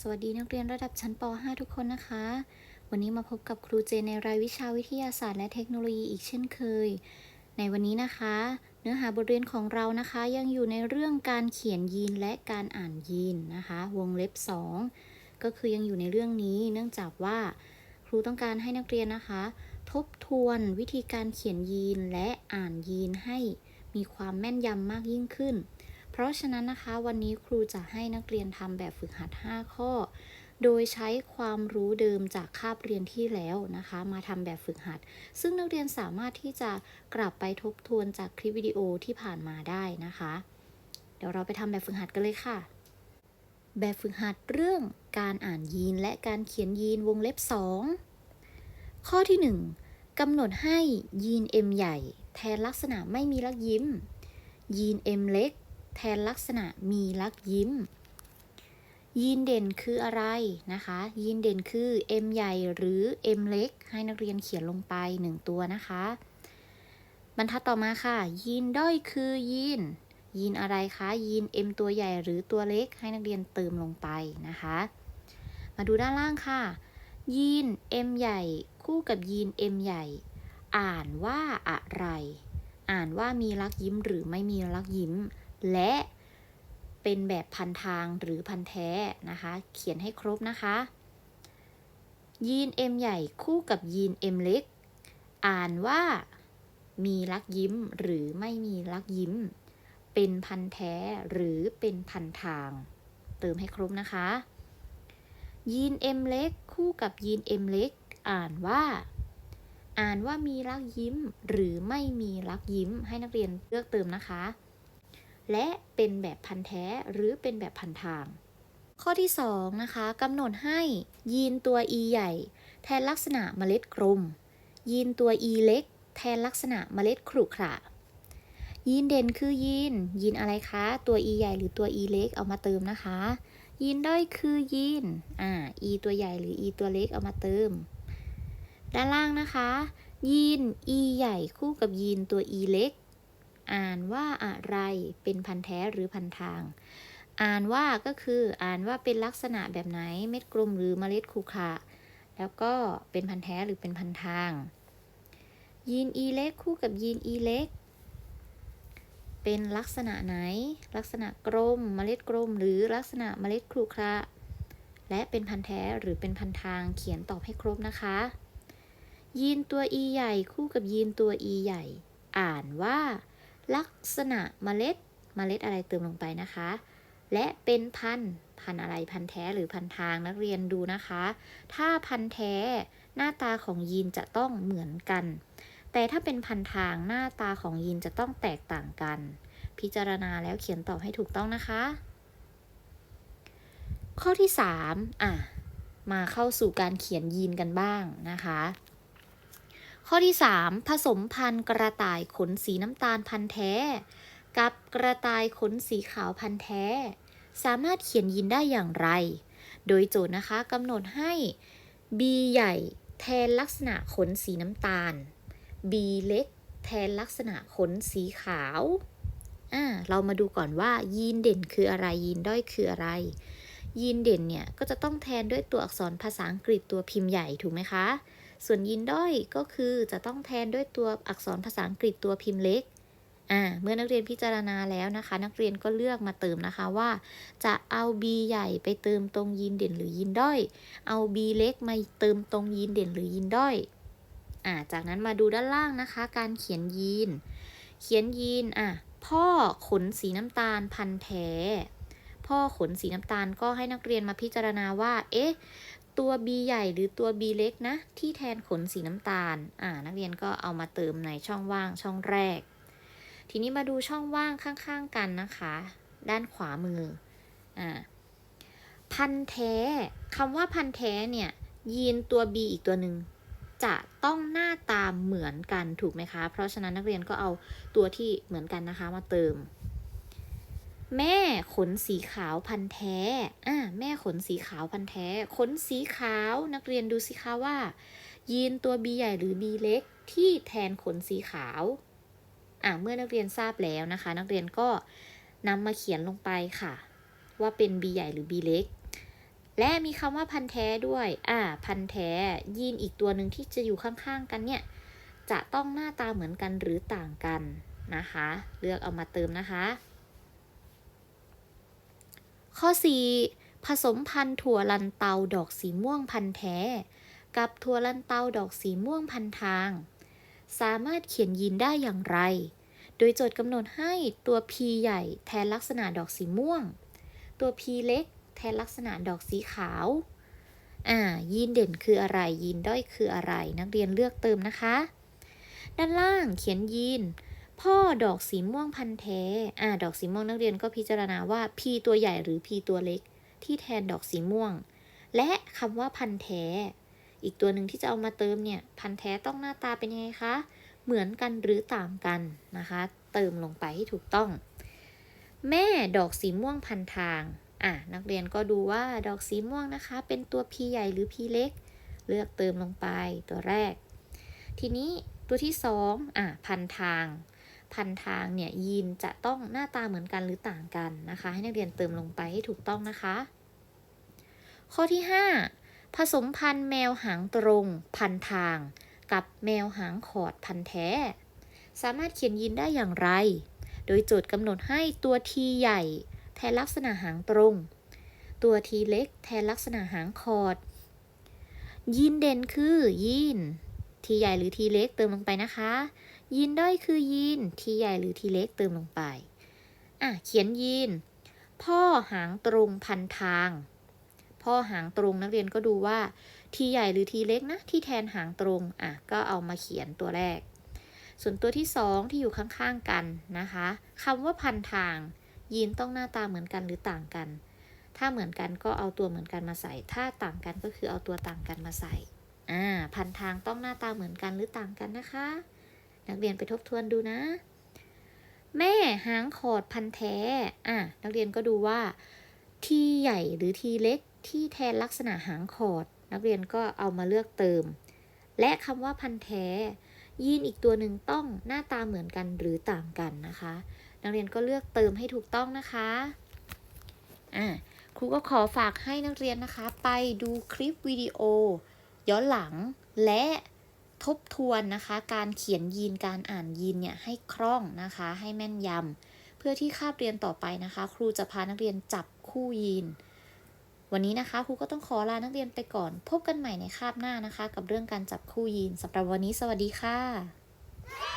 สวัสดีนักเรียนระดับชั้นป .5 ทุกคนนะคะ วันนี้มาพบกับครูเจนในรายวิชาวิทยาศาสตร์และเทคโนโลยีอีกเช่นเคย ในวันนี้นะคะ เนื้อหาบทเรียนของเรานะคะ ยังอยู่ในเรื่องการเขียนยีนและการอ่านยีนนะคะ วงเล็บ 2 ก็คือยังอยู่ในเรื่องนี้ เนื่องจากว่า ครูต้องการให้นักเรียนนะคะ ทบทวนวิธีการเขียนยีนและอ่านยีนให้มีความแม่นยำมากยิ่งขึ้น เพราะฉะนั้นนะคะวันนี้ครูจะให้นักเรียนทำแบบฝึกหัด 5 ข้อ โดยใช้ความรู้เดิมจากคาบเรียนที่แล้วนะคะ มาทำแบบฝึกหัด ซึ่งนักเรียนสามารถที่จะกลับไปทบทวนจากคลิปวิดีโอที่ผ่านมาได้นะคะ เดี๋ยวเราไปทำแบบฝึกหัดกันเลยค่ะ แบบฝึกหัดเรื่องการอ่านยีนและการเขียนยีนวงเล็บ 2 ข้อที่ 1กำหนดให้ยีน M ใหญ่ แทนลักษณะไม่มีลักยิ้ม ยีน M เล็ก แทนลักษณะมีลักยิ้ม ยีนเด่นคืออะไรนะคะ ยีนเด่นคือ M ใหญ่หรือ M เล็ก ให้นักเรียนเขียนลงไป 1 ตัวนะคะ บรรทัดต่อมาค่ะ ยีนด้อยคือยีน ยีนอะไรคะ ยีน M ตัวใหญ่หรือตัวเล็ก ให้นักเรียนเติมลงไปนะคะ มาดูด้านล่างค่ะ ยีน M ใหญ่คู่กับยีน M ใหญ่ อ่านว่าอะไร อ่านว่ามีลักยิ้มหรือไม่มีลักยิ้ม และเป็นแบบพันทางหรือพันแท้นะคะ เขียนให้ครบนะคะ ยีน M ใหญ่คู่กับยีน M เล็ก อ่านว่ามีลักยิ้มหรือไม่มีลักยิ้ม เป็นพันแท้หรือเป็นพันทาง เติมให้ครบนะคะ ยีน M เล็ก คู่กับยีน M เล็ก อ่านว่า อ่านว่ามีลักยิ้ม หรือไม่มีลักยิ้มให้นักเรียนเลือกเติมนะคะ และเป็นแบบพันแท้หรือเป็นแบบพันทาง ข้อที่2นะคะกำหนดให้ยีนตัว e ใหญ่ แทนลักษณะเมล็ดกลม ยีนตัว e เล็ก แทนลักษณะเมล็ดขรุขระยีนเด่นคือยีน ยีนอะไรคะ ตัว e ใหญ่หรือตัว e เล็กเอามาเติมนะคะ ยีนด้อยคือยีน อ่า e ตัวใหญ่หรือ e ตัวเล็กเอามาเติม ด้านล่างนะคะ ยีน e ใหญ่คู่กับยีนตัว e เล็ก อ่านว่าอะไรเป็นพันแท้หรือพันทาง อ่านว่าก็คืออ่านว่าเป็นลักษณะแบบไหนเม็ดกลมหรือเมล็ดคูคะแล้วก็เป็นพันแท้หรือเป็นพันทาง ยีน e เล็กคู่กับยีน e เล็ก เป็นลักษณะไหน ลักษณะกลมเมล็ดกลมหรือลักษณะเมล็ดครุขระและเป็นพันแท้หรือเป็นพันทางเขียนตอบให้ครบนะคะ ยีนตัว e ใหญ่คู่กับยีนตัว e ใหญ่ อ่านว่า ลักษณะเมล็ดเมล็ดอะไรเติมลงไปนะคะ และเป็นพันพันอะไรพันแท้หรือพันทางนักเรียนดูนะคะ ถ้าพันแท้หน้าตาของยีนจะต้องเหมือนกัน แต่ถ้าเป็นพันทางหน้าตาของยีนจะต้องแตกต่างกัน พิจารณาแล้วเขียนตอบให้ถูกต้องนะคะ ข้อที่ 3 อะ มาเข้าสู่การเขียนยีนกันบ้างนะคะ ข้อที่ 3 ผสมพันธุ์กระต่ายขนสีน้ำตาลพันธุ์แท้ กับกระต่ายขนสีขาวพันธุ์แท้ สามารถเขียนยีนได้อย่างไร โดยโจทย์นะคะกำหนดให้ B ใหญ่แทนลักษณะขนสีน้ำตาล B เล็ก แทนลักษณะขนสีขาวอ่าเรามาดูก่อนว่ายีนเด่นคืออะไรยีนด้อยคืออะไร ยีนเด่นเนี่ยก็จะต้องแทนด้วยตัวอักษรภาษาอังกฤษตัวพิมพ์ใหญ่ถูกไหมคะ ส่วนยีนด้อยก็คือจะต้องแทนด้วยตัวอักษรภาษาอังกฤษตัวพิมพ์เล็กอ่าเมื่อนักเรียนพิจารณาแล้วนะคะ นักเรียนก็เลือกมาเติมนะคะว่า จะเอา B ใหญ่ไปเติมตรงยีนเด่นหรือยีนด้อย เอา B เล็กมาเติมตรงยีนเด่นหรือยีนด้อยอ่าจากนั้นมาดูด้านล่างนะคะ การเขียนยีน เขียนยีนอะพ่อขนสีน้ำตาลพันแท้พ่อขนสีน้ำตาลก็ให้นักเรียนมาพิจารณาว่า เอ๊ะ ตัว B ใหญ่หรือตัว B เล็กนะ ที่แทนขนสีน้ำตาล อ่า นักเรียนก็เอามาเติมในช่องว่างช่องแรก ทีนี้มาดูช่องว่างข้างๆกันนะคะ ด้านขวามือ อ่า พันแท้คำว่าพันแท้เนี่ยยีนตัว B อีกตัวหนึ่งจะต้องหน้าตาเหมือนกันถูกไหมคะ เพราะฉะนั้นนักเรียนก็เอาตัวที่เหมือนกันนะคะมาเติม แม่ขนสีขาวพันแท้ อ่า แม่ขนสีขาวพันแท้ ขนสีขาวนักเรียนดูสิคะว่า ยีนตัว B ใหญ่หรือ B เล็กที่แทนขนสีขาว อ่าเมื่อนักเรียนทราบแล้วนะคะ นักเรียนก็นำมาเขียนลงไปค่ะ ว่าเป็น B ใหญ่หรือ B เล็ก และมีคำว่าพันแท้ด้วย อ่า พันแท้ ยีนอีกตัวหนึ่งที่จะอยู่ข้างๆกันเนี่ย จะต้องหน้าตาเหมือนกันหรือต่างกันนะคะ เลือกเอามาเติมนะคะ ข้อ 4 ผสมพันธุ์ถั่วลันเตาดอกสีม่วงพันธุ์แท้ กับถั่วลันเตาดอกสีม่วงพันทาง สามารถเขียนยีนได้อย่างไร โดยโจทย์กำหนดให้ตัว P ใหญ่แทนลักษณะดอกสีม่วง ตัว P เล็กแทนลักษณะดอกสีขาว อ่า ยีนเด่นคืออะไร ยีนด้อยคืออะไร นักเรียนเลือกเติมนะคะ ด้านล่างเขียนยีน พ่อดอกสีม่วงพันธุ์แท้ อ่า ดอกสีม่วงนักเรียนก็พิจารณาว่า P ตัวใหญ่หรือ P ตัวเล็ก ที่แทนดอกสีม่วง และคำว่าพันธุ์แท้ อีกตัวหนึ่งที่จะเอามาเติมเนี่ย พันธุ์แท้ต้องหน้าตาเป็นยังไงคะ เหมือนกันหรือต่างกันนะคะ เติมลงไปให้ถูกต้อง แม่ดอกสีม่วงพันทาง อะนักเรียนก็ดูว่าดอกสีม่วงนะคะ เป็นตัว P ใหญ่หรือ P เล็ก เลือกเติมลงไปตัวแรก ทีนี้ตัวที่สองอะพันทาง พันทางเนี่ยยีนจะต้องหน้าตาเหมือนกันหรือต่างกันนะคะ ให้นักเรียนเติมลงไปให้ถูกต้องนะคะ ข้อที่ 5 ผสมพันธุ์แมวหางตรงพันทาง กับแมวหางขอดพันแท้ สามารถเขียนยีนได้อย่างไร โดยโจทย์กำหนดให้ตัว T ใหญ่ แทนลักษณะหางตรง ตัว T เล็ก แทนลักษณะหางขอด ยีนเด่นคือยีน T ใหญ่หรือ T เล็กเติมลงไปนะคะ ยีนด้อยคือยีน T ใหญ่หรือ T เล็กเติมลงไป อะ เขียนยีน พ่อหางตรงพันทาง พ่อหางตรงนักเรียนก็ดูว่า T ใหญ่หรือ T เล็กนะ ที่แทนหางตรง อะ ก็เอามาเขียนตัวแรก ส่วนตัวที่สองที่อยู่ข้างๆกันนะคะคำว่าพันทาง ยีนต้องหน้าตาเหมือนกันหรือต่างกัน ถ้าเหมือนกันก็เอาตัวเหมือนกันมาใส่ ถ้าต่างกันก็คือเอาตัวต่างกันมาใส่ อ่า พันทางต้องหน้าตาเหมือนกันหรือต่างกันนะคะ นักเรียนไปทบทวนดูนะ แม่หางขอดพันแท้ อะ นักเรียนก็ดูว่า ทีใหญ่หรือทีเล็กที่แทนลักษณะหางขอด นักเรียนก็เอามาเลือกเติม และคำว่าพันแท้ ยีนอีกตัวหนึ่งต้องหน้าตาเหมือนกันหรือต่างกันนะคะ นักเรียนก็เลือกเติมให้ถูกต้องนะคะ อ่าครูก็ขอฝากให้นักเรียนนะคะ ไปดูคลิปวิดีโอ ย้อนหลังและ ทบทวนนะคะ การเขียนยีนการอ่านยีนเนี่ยให้คล่องนะคะ ให้แม่นยำเพื่อที่คาบเรียนต่อไปนะคะ ครูจะพานักเรียนจับคู่ยีน วันนี้นะคะครูก็ต้องขอลานักเรียนไปก่อน พบกันใหม่ในคาบหน้านะคะ กับเรื่องการจับคู่ยีนสำหรับวันนี้สวัสดีค่ะ